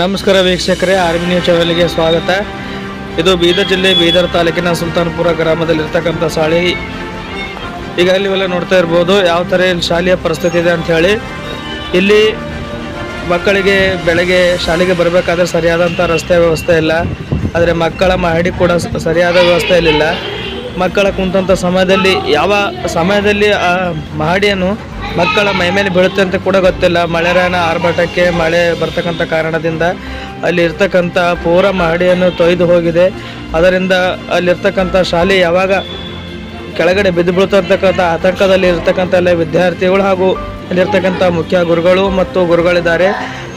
ನಮಸ್ಕಾರ ವೀಕ್ಷಕರೇ army news ಚಾನಲ್ಗೆ ಸ್ವಾಗತ. ಇದು ಬೀದರ್ ಜಿಲ್ಲೆ ಬೀದರ್ ತಾಲೂಕಿನ ಸುಲ್ತಾನ್ಪುರ ಗ್ರಾಮದಲ್ಲಿರ್ತಕ್ಕಂಥ ಶಾಲೆ. ಈಗ ನೀವೆಲ್ಲ ನೋಡ್ತಾ ಇರ್ಬೋದು, ಯಾವ ಥರ ಇಲ್ಲಿ ಶಾಲೆಯ ಪರಿಸ್ಥಿತಿ ಇದೆ ಅಂತ ಹೇಳಿ. ಇಲ್ಲಿ ಮಕ್ಕಳಿಗೆ ಬೆಳಗ್ಗೆ ಶಾಲೆಗೆ ಬರಬೇಕಾದ್ರೆ ಸರಿಯಾದಂಥ ರಸ್ತೆ ವ್ಯವಸ್ಥೆ ಇಲ್ಲ. ಆದರೆ ಮಕ್ಕಳ ಮಹಡಿ ಕೂಡ ಸರಿಯಾದ ವ್ಯವಸ್ಥೆ ಇಲ್ಲ ಮಕ್ಕಳ ಕುಂತಂಥ ಸಮಯದಲ್ಲಿ, ಯಾವ ಸಮಯದಲ್ಲಿ ಆ ಮಹಡಿಯನ್ನು ಮಕ್ಕಳ ಮೈ ಮೇಲೆ ಬೀಳುತ್ತೆ ಅಂತ ಕೂಡ ಗೊತ್ತಿಲ್ಲ. ಮಳೆರಾಯನ ಆರ್ಭಟಕ್ಕೆ ಮಳೆ ಬರ್ತಕ್ಕಂಥ ಕಾರಣದಿಂದ ಅಲ್ಲಿರ್ತಕ್ಕಂಥ ಪೂರ ಮಹಡಿಯನ್ನು ತೊಯ್ದು ಹೋಗಿದೆ. ಅದರಿಂದ ಅಲ್ಲಿರ್ತಕ್ಕಂಥ ಶಾಲೆ ಯಾವಾಗ ಕೆಳಗಡೆ ಬಿದ್ದು ಬೀಳ್ತಕ್ಕಂಥ ಆತಂಕದಲ್ಲಿ ಇರ್ತಕ್ಕಂಥ ಎಲ್ಲ ವಿದ್ಯಾರ್ಥಿಗಳು ಹಾಗೂ ಅಲ್ಲಿರ್ತಕ್ಕಂಥ ಮುಖ್ಯ ಗುರುಗಳು ಮತ್ತು ಗುರುಗಳಿದ್ದಾರೆ.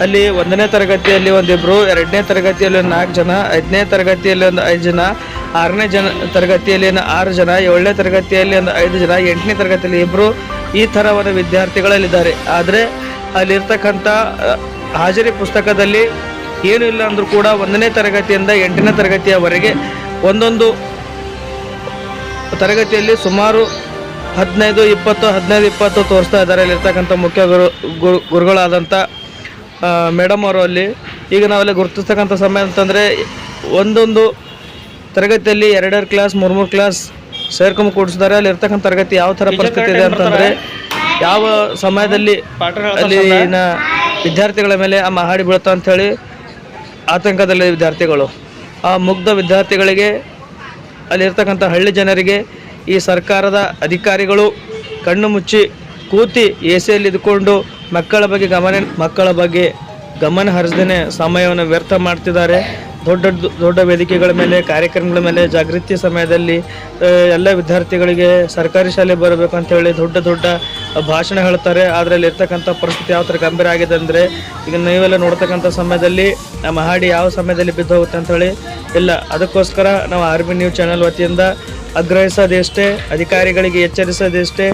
ಅಲ್ಲಿ ಒಂದನೇ ತರಗತಿಯಲ್ಲಿ ಒಂದಿಬ್ಬರು ಎರಡನೇ ತರಗತಿಯಲ್ಲಿ ನಾಲ್ಕು ಜನ, ಐದನೇ ತರಗತಿಯಲ್ಲಿ ಒಂದು ಐದು ಜನ, ಆರನೇ ಜನ ತರಗತಿಯಲ್ಲಿ ಆರು ಜನ, ಏಳನೇ ತರಗತಿಯಲ್ಲಿ ಒಂದು ಐದು ಜನ, ಎಂಟನೇ ತರಗತಿಯಲ್ಲಿ ಇಬ್ಬರು ಈ ಥರವಾದ ವಿದ್ಯಾರ್ಥಿಗಳಲ್ಲಿದ್ದಾರೆ ಆದರೆ ಅಲ್ಲಿರ್ತಕ್ಕಂಥ ಹಾಜರಿ ಪುಸ್ತಕದಲ್ಲಿ ಏನೂ ಇಲ್ಲ ಅಂದರೂ ಕೂಡ ಒಂದನೇ ತರಗತಿಯಿಂದ ಎಂಟನೇ ತರಗತಿಯವರೆಗೆ ಒಂದೊಂದು ತರಗತಿಯಲ್ಲಿ ಸುಮಾರು ಹದಿನೈದು ಇಪ್ಪತ್ತು ಹದಿನೈದು ಇಪ್ಪತ್ತು ತೋರಿಸ್ತಾ ಇದ್ದಾರೆ. ಅಲ್ಲಿರ್ತಕ್ಕಂಥ ಮುಖ್ಯ ಗುರು ಗುರು ಗುರುಗಳಾದಂಥ ಮೇಡಮ್ ಅವರು ಅಲ್ಲಿ. ಈಗ ನಾವೆಲ್ಲ ಗುರುತಿಸ್ತಕ್ಕಂಥ ಸಮಯ ಅಂತಂದರೆ ಒಂದೊಂದು ತರಗತಿಯಲ್ಲಿ ಎರಡೆರಡು ಕ್ಲಾಸ್ ಮೂರು ಮೂರು ಕ್ಲಾಸ್ ಸೇರ್ಕೊಂಡು ಕೂಡಿಸಿದ್ದಾರೆ. ಅಲ್ಲಿ ಇರ್ತಕ್ಕಂಥ ತರಗತಿ ಯಾವ ಥರ ಪರಿಸ್ಥಿತಿ ಇದೆ ಅಂತಂದರೆ ಯಾವ ಸಮಯದಲ್ಲಿ ಅಲ್ಲಿನ ವಿದ್ಯಾರ್ಥಿಗಳ ಮೇಲೆ ಆ ಮಹಾಡಿ ಬೀಳುತ್ತಾ ಅಂಥೇಳಿ ಆತಂಕದಲ್ಲಿ ವಿದ್ಯಾರ್ಥಿಗಳು. ಆ ಮುಗ್ಧ ವಿದ್ಯಾರ್ಥಿಗಳಿಗೆ ಅಲ್ಲಿರ್ತಕ್ಕಂಥ ಹಳ್ಳಿ ಜನರಿಗೆ ಈ ಸರ್ಕಾರದ ಅಧಿಕಾರಿಗಳು ಕಣ್ಣು ಮುಚ್ಚಿ ಕೂತಿ ಎ ಸಿಯಲ್ಲಿ ಇದ್ಕೊಂಡು ಮಕ್ಕಳ ಬಗ್ಗೆ ಗಮನ ಮಕ್ಕಳ ಬಗ್ಗೆ ಗಮನ ಹರಿಸದೇ ಸಮಯವನ್ನು ವ್ಯರ್ಥ ಮಾಡ್ತಿದ್ದಾರೆ. ದೊಡ್ಡ ದೊಡ್ಡ ವೇದಿಕೆಗಳ ಮೇಲೆ, ಕಾರ್ಯಕ್ರಮಗಳ ಮೇಲೆ ಜಾಗೃತಿ ಸಮಯದಲ್ಲಿ ಎಲ್ಲ ವಿದ್ಯಾರ್ಥಿಗಳಿಗೆ ಸರ್ಕಾರಿ ಶಾಲೆ ಬರಬೇಕು ಅಂತ ಹೇಳಿ ದೊಡ್ಡ ದೊಡ್ಡ ಭಾಷಣ ಹೇಳ್ತಾರೆ. ಅದರಲ್ಲಿ ಇರ್ತಕ್ಕಂಥ ಪರಿಸ್ಥಿತಿ ಯಾವ ಥರ ಗಂಭೀರ ಆಗಿದೆ ಅಂದರೆ, ಈಗ ನೀವೆಲ್ಲ ನೋಡ್ತಕ್ಕಂಥ ಸಮಯದಲ್ಲಿ, ನಮ್ಮ ಹಾಡಿ ಯಾವ ಸಮಯದಲ್ಲಿ ಬಿದ್ದು ಹೋಗುತ್ತೆ ಅಂತ ಹೇಳಿ, ಇಲ್ಲ, ಅದಕ್ಕೋಸ್ಕರ ನಾವು ಆರ್ಮಿ ನ್ಯೂಸ್ ಚಾನೆಲ್ ವತಿಯಿಂದ ಆಗ್ರಹಿಸೋದೆಷ್ಟೇ, ಅಧಿಕಾರಿಗಳಿಗೆ ಎಚ್ಚರಿಸೋದೆಷ್ಟೇ,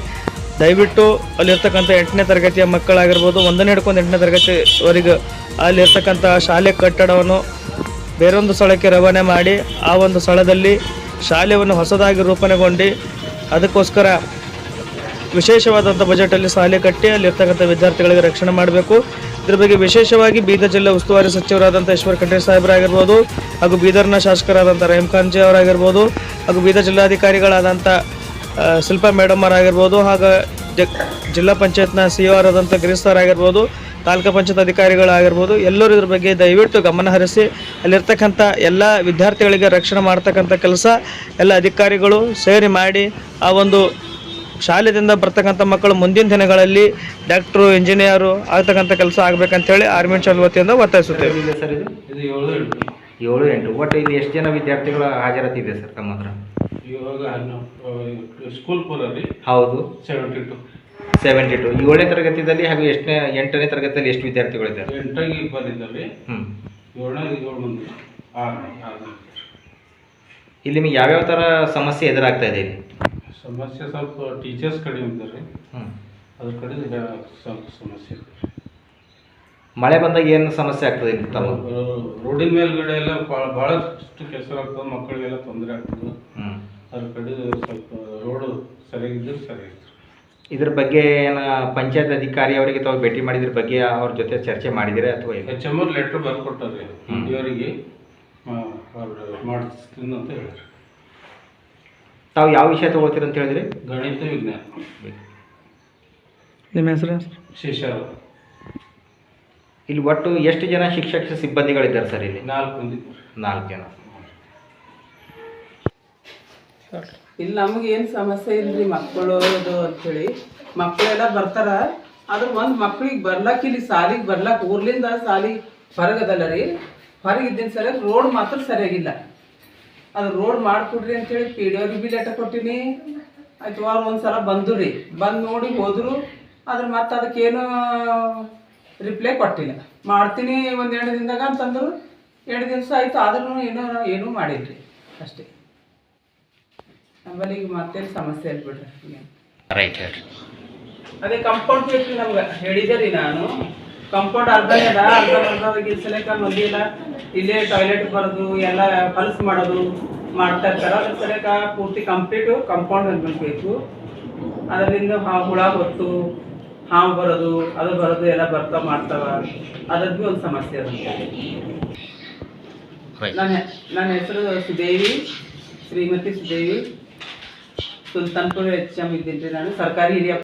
ದಯವಿಟ್ಟು ಅಲ್ಲಿರ್ತಕ್ಕಂಥ ಎಂಟನೇ ತರಗತಿಯ ಮಕ್ಕಳಾಗಿರ್ಬೋದು, ಒಂದನೇ ಹಿಡ್ಕೊಂಡು ಎಂಟನೇ ತರಗತಿವರೆಗೂ ಅಲ್ಲಿರ್ತಕ್ಕಂಥ ಶಾಲೆ ಕಟ್ಟಡವನ್ನು ಬೇರೊಂದು ಸ್ಥಳಕ್ಕೆ ರವಾನೆ ಮಾಡಿ ಆ ಒಂದು ಸ್ಥಳದಲ್ಲಿ ಶಾಲೆಯನ್ನು ಹೊಸದಾಗಿ ರೂಪಣೆಗೊಂಡು ಅದಕ್ಕೋಸ್ಕರ ವಿಶೇಷವಾದಂಥ ಬಜೆಟಲ್ಲಿ ಶಾಲೆ ಕಟ್ಟಿ ಅಲ್ಲಿರ್ತಕ್ಕಂಥ ವಿದ್ಯಾರ್ಥಿಗಳಿಗೆ ರಕ್ಷಣೆ ಮಾಡಬೇಕು. ಇದ್ರ ಬಗ್ಗೆ ವಿಶೇಷವಾಗಿ ಬೀದರ್ ಜಿಲ್ಲಾ ಉಸ್ತುವಾರಿ ಸಚಿವರಾದಂಥ ಈಶ್ವರ್ ಖಂಡ್ರೆ ಸಾಹೇಬರಾಗಿರ್ಬೋದು ಹಾಗೂ ಬೀದರ್ನ ಶಾಸಕರಾದಂಥ ರಹೀಮ್ ಖಾನ್ ಜಿ ಅವರಾಗಿರ್ಬೋದು ಹಾಗೂ ಬೀದರ್ ಜಿಲ್ಲಾಧಿಕಾರಿಗಳಾದಂಥ ಶಿಲ್ಪಾ ಮೇಡಮ್ ಅವರಾಗಿರ್ಬೋದು ಹಾಗೂ ಜಿಲ್ಲಾ ಪಂಚಾಯತ್ನ ಸಿ ಒ ಆದಂಥ ಗಿರೀಶ್ ಸರ್ ಆಗಿರ್ಬೋದು. ತಾಲೂಕು ಪಂಚಾಯತ್ ಅಧಿಕಾರಿಗಳಾಗಿರ್ಬೋದು ಎಲ್ಲರೂ ಇದ್ರ ಬಗ್ಗೆ ದಯವಿಟ್ಟು ಗಮನ ಹರಿಸಿ ಅಲ್ಲಿರ್ತಕ್ಕಂಥ ಎಲ್ಲ ವಿದ್ಯಾರ್ಥಿಗಳಿಗೆ ರಕ್ಷಣೆ ಮಾಡ್ತಕ್ಕಂಥ ಕೆಲಸ ಎಲ್ಲ ಅಧಿಕಾರಿಗಳು ಸೇರಿ ಮಾಡಿ ಆ ಒಂದು ಶಾಲೆಯಿಂದ ಬರ್ತಕ್ಕಂಥ ಮಕ್ಕಳು ಮುಂದಿನ ದಿನಗಳಲ್ಲಿ ಡಾಕ್ಟ್ರು ಇಂಜಿನಿಯರು ಆಗ್ತಕ್ಕಂಥ ಕೆಲಸ ಆಗ್ಬೇಕಂತೇಳಿ ಆರ್ಮಿ ಚಾಲ್ ವತಿಯಿಂದ ಒತ್ತಾಯಿಸುತ್ತೇವೆ. ಇದೆ ಸರ್ ಇದು? ಇದು ಏಳು ಎಂಟು. ಏಳು ಎಂಟು. ಒಟ್ಟು ಇಲ್ಲಿ ಎಷ್ಟು ಜನ ವಿದ್ಯಾರ್ಥಿಗಳ ಹಾಜರಾತಿ ಇದೆ ಸರ್ ತಮ್ಮ ಹತ್ರ ಇವಾಗ ಸ್ಕೂಲ್ ಪೂರ್ವ ಹೌದು. ಸೆವೆಂಟಿ ಟು ಸೆವೆಂಟಿ ಟು ಏಳನೇ ತರಗತಿಯಲ್ಲಿ ಹಾಗೂ ಎಷ್ಟನೇ ಎಂಟನೇ ತರಗತಿಯಲ್ಲಿ ಎಷ್ಟು ವಿದ್ಯಾರ್ಥಿಗಳಿದ್ದಾರೆ? ಎಂಟಾಗಿ ಬಂದಿದ್ದಲ್ಲಿ ಹ್ಞೂ ಏಳನೇ ಏಳು ಮಂದಿ ಇಲ್ಲಿ ನಿಮಗೆ ಯಾವ್ಯಾವ ಥರ ಸಮಸ್ಯೆ ಎದುರಾಗ್ತಾ ಇದೆ ಇಲ್ಲಿ? ಸಮಸ್ಯೆ ಸ್ವಲ್ಪ ಟೀಚರ್ಸ್ ಕಡಿಮೆ ಇದ್ದಾರೆ. ಹ್ಞೂ ಅದ್ರ ಕಡೆ ಸ್ವಲ್ಪ ಸಮಸ್ಯೆ ಇದೆ. ಮಳೆ ಬಂದಾಗ ಏನು ಸಮಸ್ಯೆ ಆಗ್ತದೆ ಇಲ್ಲಿ ತಮ್ಮ? ರೋಡಿನ ಮೇಲ್ಗಡೆ ಎಲ್ಲ ಭಾಳ ಭಾಳಷ್ಟು ಕೆಸರಾಗ್ತದೆ ಮಕ್ಕಳಿಗೆಲ್ಲ ತೊಂದರೆ ಆಗ್ತದೆ. ಹ್ಞೂ ಅದ್ರ ಕಡೆ ಸ್ವಲ್ಪ ರೋಡು ಸರಿಯಾಗಿದ್ದರೆ ಸರಿಯಾಗಿತ್ತು ಇದ್ರ ಬಗ್ಗೆ ಏನು ಪಂಚಾಯತ್ ಅಧಿಕಾರಿ ಅವರಿಗೆ ತಾವು ಭೇಟಿ ಮಾಡಿದ್ರ ಬಗ್ಗೆ ಅವ್ರ ಜೊತೆ ಚರ್ಚೆ ಮಾಡಿದಿರಾ ಅಥವಾ ಏನು ಎಚ್ ಎಂ ಅವ್ರು ಲೆಟ್ರ್ ಬರ್ಕೊಟ್ಟಾರೆ ಇವರಿಗೆ ಅವ್ರು ಮಾಡಿಸ್ತೀನಿ ಅಂತ ಹೇಳಿದ್ರು. ತಾವು ಯಾವ ವಿಷಯ ತಗೊಳ್ತೀರ ಅಂತ ಹೇಳಿದ್ರಿ? ಗಣಿತ ವಿಜ್ಞಾನ. ನಿಮ್ಮ ಹೆಸರು? ಶಿಷ್ಯರು ಇಲ್ಲಿ ಒಟ್ಟು ಎಷ್ಟು ಜನ ಶಿಕ್ಷಕ ಸಿಬ್ಬಂದಿಗಳಿದ್ದಾರೆ ಸರ್ ಇಲ್ಲಿ? ನಾಲ್ಕು ಮಂದಿ. ನಾಲ್ಕು ಜನ. ಇಲ್ಲಿ ನಮಗೆ ಏನು ಸಮಸ್ಯೆ ಇಲ್ರಿ ಮಕ್ಕಳು ಅದು ಅಂಥೇಳಿ ಮಕ್ಕಳೆಲ್ಲ ಬರ್ತಾರ. ಆದ್ರೆ ಒಂದು ಮಕ್ಳಿಗೆ ಬರ್ಲಾಕ ಇಲ್ಲಿ ಸಾಲಿಗೆ ಬರ್ಲಾಕ ಊರ್ಲಿಂದ ಸಾಲಿ ಹೊರಗದಲ್ಲ ರೀ. ಹೊರಗಿದ್ದಿನ ಸರಿ ರೋಡ್ ಮಾತ್ರ ಸರಿಯಾಗಿಲ್ಲ. ಅದು ರೋಡ್ ಮಾಡಿಕೊಡ್ರಿ ಅಂತೇಳಿ ಪಿ ಡಿ ಅವ್ರಿಗೆ ಬಿ ಲೆಟರ್ ಕೊಟ್ಟಿನಿ. ಆಯ್ತು, ಅವ್ರು ಒಂದು ಸಲ ಬಂದು ರೀ. ಬಂದು ನೋಡಿ ಹೋದರು. ಆದ್ರೆ ಮತ್ತೆ ಅದಕ್ಕೇನು ರಿಪ್ಲೈ ಕೊಟ್ಟಿಲ್ಲ. ಮಾಡ್ತೀನಿ ಒಂದು ಎರಡು ದಿನದಾಗ ಅಂತಂದ್ರು. ಎರಡು ದಿವಸ ಆಯಿತು ಆದ್ರೂ ಏನೋ, ಏನೂ ಮಾಡಿಲ್ರಿ ಅಷ್ಟೇ. ನಮ್ಮಲ್ಲಿ ಈಗ ಮತ್ತೇನು ಸಮಸ್ಯೆ ಇಲ್ಲ ಬಿಡ್ರಿ ರೈಟ್ ಅದೇ ಕಂಪೌಂಡ್ ಬೇಕು ನಮ್ಗೆ. ಹೇಳಿದೆ ರೀ ನಾನು. ಕಂಪೌಂಡ್ ಅರ್ಧ ಅದ ಅರ್ಧ ಅರ್ಧ ಸಲಕ ಮಂದಿ ಎಲ್ಲ ಇಲ್ಲೇ. ಟಾಯ್ಲೆಟ್ ಬರೋದು ಎಲ್ಲ ಪಲ್ಸ್ ಮಾಡೋದು ಮಾಡ್ತಾ ಇರ್ತಾರೆ. ಅದ್ರ ಸಲಕ ಪೂರ್ತಿ ಕಂಪ್ಲೀಟು ಕಂಪೌಂಡ್ ಅನ್ಬೇಕು ಅದರಿಂದ ಹುಳ ಹೊತ್ತು ಹಾವು ಬರೋದು ಅದು ಬರೋದು ಎಲ್ಲ ಬರ್ತಾ ಮಾಡ್ತಾವ ಅದ್ರದ್ದು ಒಂದು ಸಮಸ್ಯೆ ಅದ. ನನ್ನ ನನ್ನ ಹೆಸರು ಸುದೇವಿ ಶ್ರೀಮತಿ ಸುದೇವಿ. ಸುಲ್ತಾನ್ಪುರ ಎಚ್ ಎಂ ಇದ್ದೀನಿ ನಾನು ಸರ್ಕಾರಿ ಹಿರಿಯ